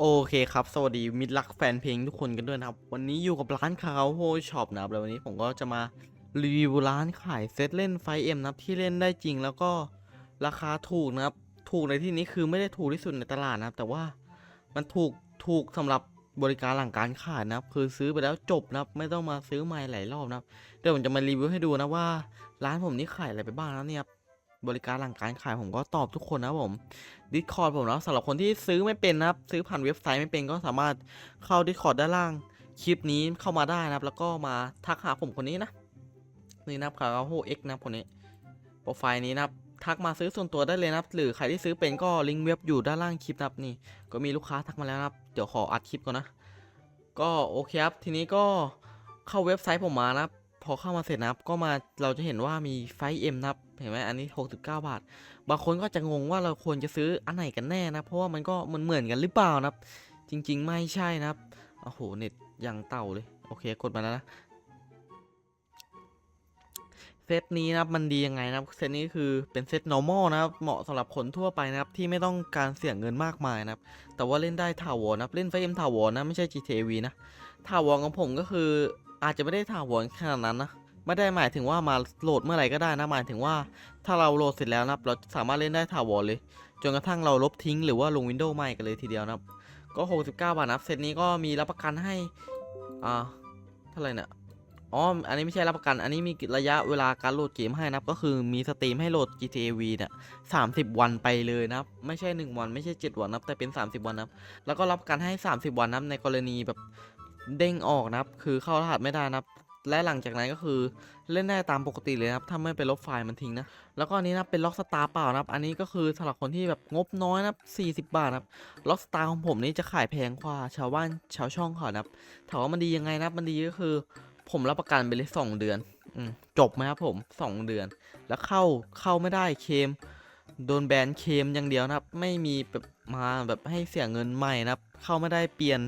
โอเคครับ สวัสดีมิตรรักแฟนเพลงทุกคนกันด้วยนะครับ วันนี้อยู่กับร้านคาราโฮช็อปนะครับแล้ววันนี้ผมก็จะมารีวิวร้านขายเซตเล่นไฟเอ็มนะครับที่เล่นได้จริงแล้วก็ราคาถูกนะครับ ถูกในที่นี้คือไม่ได้ถูกที่สุดในตลาดนะครับ แต่ว่ามันถูกถูกสำหรับบริการหลังการขายนะครับ คือซื้อไปแล้วจบนะครับ ไม่ต้องมาซื้อใหม่หลายรอบนะครับเดี๋ยวผมจะมารีวิวให้ดูนะว่า ร้านผมนี่ขายอะไรไปบ้างนะเนี่ยครับ บริการหลังการขายผมก็ตอบทุกคนนะผม Discord ผมนะสำหรับคนที่ซื้อไม่เป็นนะครับ ซื้อผ่านเว็บไซต์ไม่เป็นก็สามารถเข้า Discord ด้านล่างคลิปนี้เข้ามาได้นะครับ แล้วก็มาทักหาผมคนนี้นะนี่นะครับคาราโฮเอ็กนะครับคนนี้โปรไฟล์นี้นะครับทักมาซื้อส่วนตัวได้เลยนะครับ หรือใครที่ซื้อเป็นก็ลิงก์เว็บอยู่ด้านล่างคลิปนะครับนี่ ก็มีลูกค้าทักมาแล้วนะครับ เดี๋ยวขออัดคลิปก่อนนะ ก็โอเคครับ ทีนี้ก็เข้าเว็บไซต์ผมมานะครับ พอเข้ามาเสร็จนะครับก็มาเราจะเห็นว่ามีไฟเอ็มนะครับเห็นไหมอันนี้ 69 บาท บางคนก็จะงงว่าเราควรจะซื้ออันไหนกันแน่นะ เพราะว่ามันก็มันเหมือนกันหรือเปล่านะครับ จริง ๆ ไม่ใช่นะครับโอ้โหเน็ตยังเต่าเลย โอเคกดมาแล้วนะเซตนี้นะครับมันดียังไงนะครับเซตนี้คือเป็นเซต normal นะครับเหมาะสำหรับคนทั่วไปนะครับที่ไม่ต้องการเสี่ยงเงินมากมายนะครับแต่ว่าเล่นได้ถาวรนะครับเล่นไฟเอ็มถาวรนะไม่ใช่ GTV นะถาวรของผมก็คือ อาจจะไม่ได้ถาวรขนาดนั้นนะไม่ได้หมายถึงว่ามาโหลดเมื่อไหร่ก็ได้นะหมายถึงว่า ถ้าเราโหลดเสร็จแล้วนะครับเราสามารถเล่นได้ถาวรเลยจนกระทั่งเราลบทิ้งหรือว่าลงวินโดว์ใหม่กันเลยทีเดียวนะครับก็ 69 บาทนะเซตนี้ก็มีรับประกันให้อ่าเท่าไหร่เนี่ยอ๋ออันนี้ไม่ใช่รับประกัน อันนี้มีระยะเวลาการโหลดเกมให้นะก็คือมีสตรีมให้โหลด GTA V เนี่ย30 วันไปเลยนะไม่ใช่ 1 วันไม่ใช่ 7 วันนะแต่เป็น 30 วันนะแล้วก็รับประกันให้ 30 วันนะในกรณีแบบ เด้งออกนะครับ คือเข้ารหัสไม่ได้นะครับ และหลังจากนั้นก็คือเล่นได้ตามปกติเลยนะครับถ้าไม่ไปลบไฟล์มันทิ้งนะ แล้วก็อันนี้นะเป็นล็อกสตาร์เปล่านะครับ อันนี้ก็คือสำหรับคนที่แบบงบน้อยนะครับ40 บาทนะครับ ล็อกสตาร์ของผมนี่จะขายแพงกว่าชาวบ้านชาวช่องเขานะครับ ถามว่ามันดียังไงนะครับ มันดีก็คือ ผมรับประกันไปเลยสองเดือนอจบไหมครับผมสองเดือน แล้วเข้าเข้าไม่ได้เคมโดนแบนเคมอย่างเดียวนะครับ ไม่มีแบบมาแบบให้เสียเงินใหม่นะครับ เข้าไม่ได้เปลี่ยน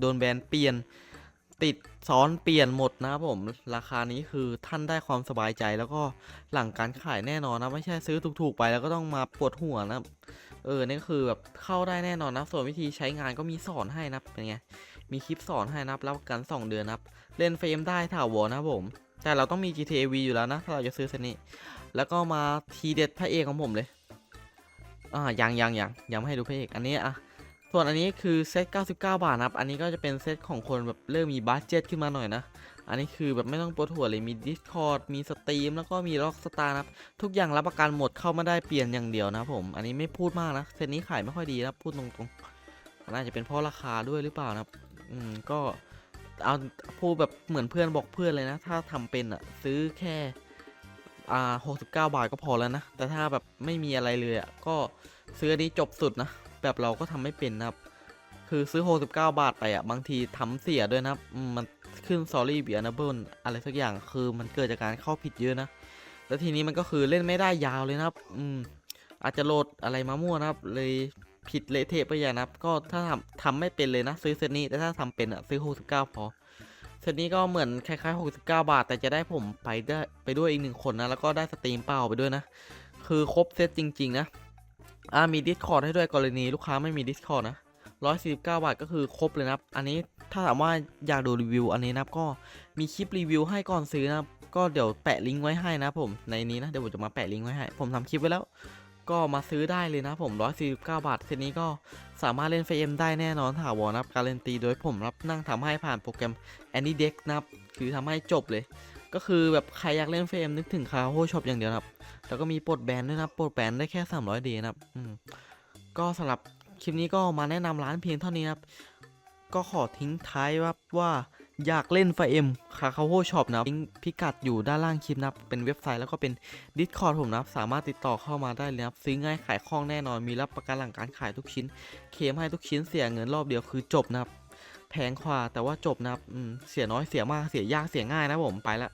โดนแบนเปลี่ยน ติดซ้อนเปลี่ยนหมดนะครับผม ราคานี้คือท่านได้ความสบายใจแล้วก็หลังการขายแน่นอนนะไม่ใช่ซื้อถูกๆไปแล้วก็ต้องมาปวดหัวนะครับเออนี่ก็คือแบบเข้าได้แน่นอนนะส่วนวิธีใช้งานก็มีสอนให้นะเป็นไงมีคลิปสอนให้นะรับรับประกัน 2 เดือนนับเล่นเฟรมได้ถาวรนะผม แต่เราต้องมี GTA V อยู่แล้วนะถ้าเราจะซื้อเซนี้แล้วก็มาทีเด็ดพระเอกของผมเลยอ่ายังยังยังยังไม่ให้ดูพระเอกอันนี้อะ ส่วนอันนี้คือเซต99 บาทนะครับ อันนี้ก็จะเป็นเซตของคนแบบเริ่มมีบัสเจ็ตขึ้นมาหน่อยนะ อันนี้คือแบบไม่ต้องปวดหัวเลย มี Discord มีสตรีมแล้วก็มี Rockstar นะครับ ทุกอย่างรับประกันหมดเข้ามาได้เปลี่ยนอย่างเดียวนะผม อันนี้ไม่พูดมากนะ เซตนี้ขายไม่ค่อยดีนะพูดตรงๆน่าจะเป็นเพราะราคาด้วยหรือเปล่านะครับ อืม ก็เอาพูดแบบเหมือนเพื่อนบอกเพื่อนเลยนะ ถ้าทำเป็นอะซื้อแค่อ่าหกสิบเก้าบาทก็พอแล้วนะ แต่ถ้าแบบไม่มีอะไรเลยอะก็ซื้ออันนี้จบสุดนะ แบบเราก็ทำไม่เป็นนะครับ คือซื้อ 69 บาทไปอะ บางทีทำเสียด้วยนะครับ มันขึ้น sorry be unable อะไรสักอย่างคือมันเกิดจากการเข้าผิดเยอะนะ แล้วทีนี้มันก็คือเล่นไม่ได้ยาวเลยนะครับ อืม อาจจะโหลดอะไรมามั่วนะครับ เลยผิดเละเทะไปอย่างนะครับ ก็ถ้าทำทำไม่เป็นเลยนะ ซื้อเซตนี้แต่ถ้าทำเป็นอะซื้อ 69 พอเซตนี้ก็เหมือนคล้ายๆ 69 บาท แต่จะได้ผมไปได้ไปด้วยอีกหนึ่งคนนะ แล้วก็ได้สตรีมเปล่าไปด้วยนะ คือครบเซตจริง ๆ นะ อ่ามี Discord ให้ด้วยกรณีลูกค้าไม่มี Discord นะ 149 บาทก็คือครบเลยนะครับ อันนี้ถ้าถามว่าอยากดูรีวิวอันนี้นะครับก็มีคลิปรีวิวให้ก่อนซื้อนะครับก็เดี๋ยวแปะลิงก์ไว้ให้นะผมในนี้นะเดี๋ยวผมจะมาแปะลิงก์ไว้ให้ ผมทำคลิปไว้แล้ว ก็มาซื้อได้เลยนะผม149 บาทเซตนี้ก็สามารถเล่นเฟมได้แน่นอนถาวรนะครับการันตีโดยผมรับนั่งทำให้ผ่านโปรแกรม Any Deck นะครับคือทำให้จบเลย ก็คือแบบใครอยากเล่นเฟมนึกถึงคาโฮช็อปอย่างเดียวนะครับแล้วก็มีปลดแบนด้วยนะปลดแบนได้แค่ 300ดย์นะครับอืมก็สำหรับคลิปนี้ก็มาแนะนำร้านเพียงเท่านี้นะครับ ก็ขอทิ้งท้ายว่าว่าอยากเล่นไฟเอ็มคาคาโฮช็อปนะครับลิงพิกัดอยู่ด้านล่างคลิปนะเป็นเว็บไซต์แล้วก็เป็น Discord ผมนะสามารถติดต่อเข้ามาได้เลยนะครับซื้อง่ายขายคล่องแน่นอนมีรับประกันหลังการขายทุกชิ้น เคมให้ทุกชิ้นเสียเงินรอบเดียวคือจบนะครับ พงกว่าแต่ว่าจบนะครับอืมเสียน้อยเสียมากเสียยากเสียง่ายนะผมไปละ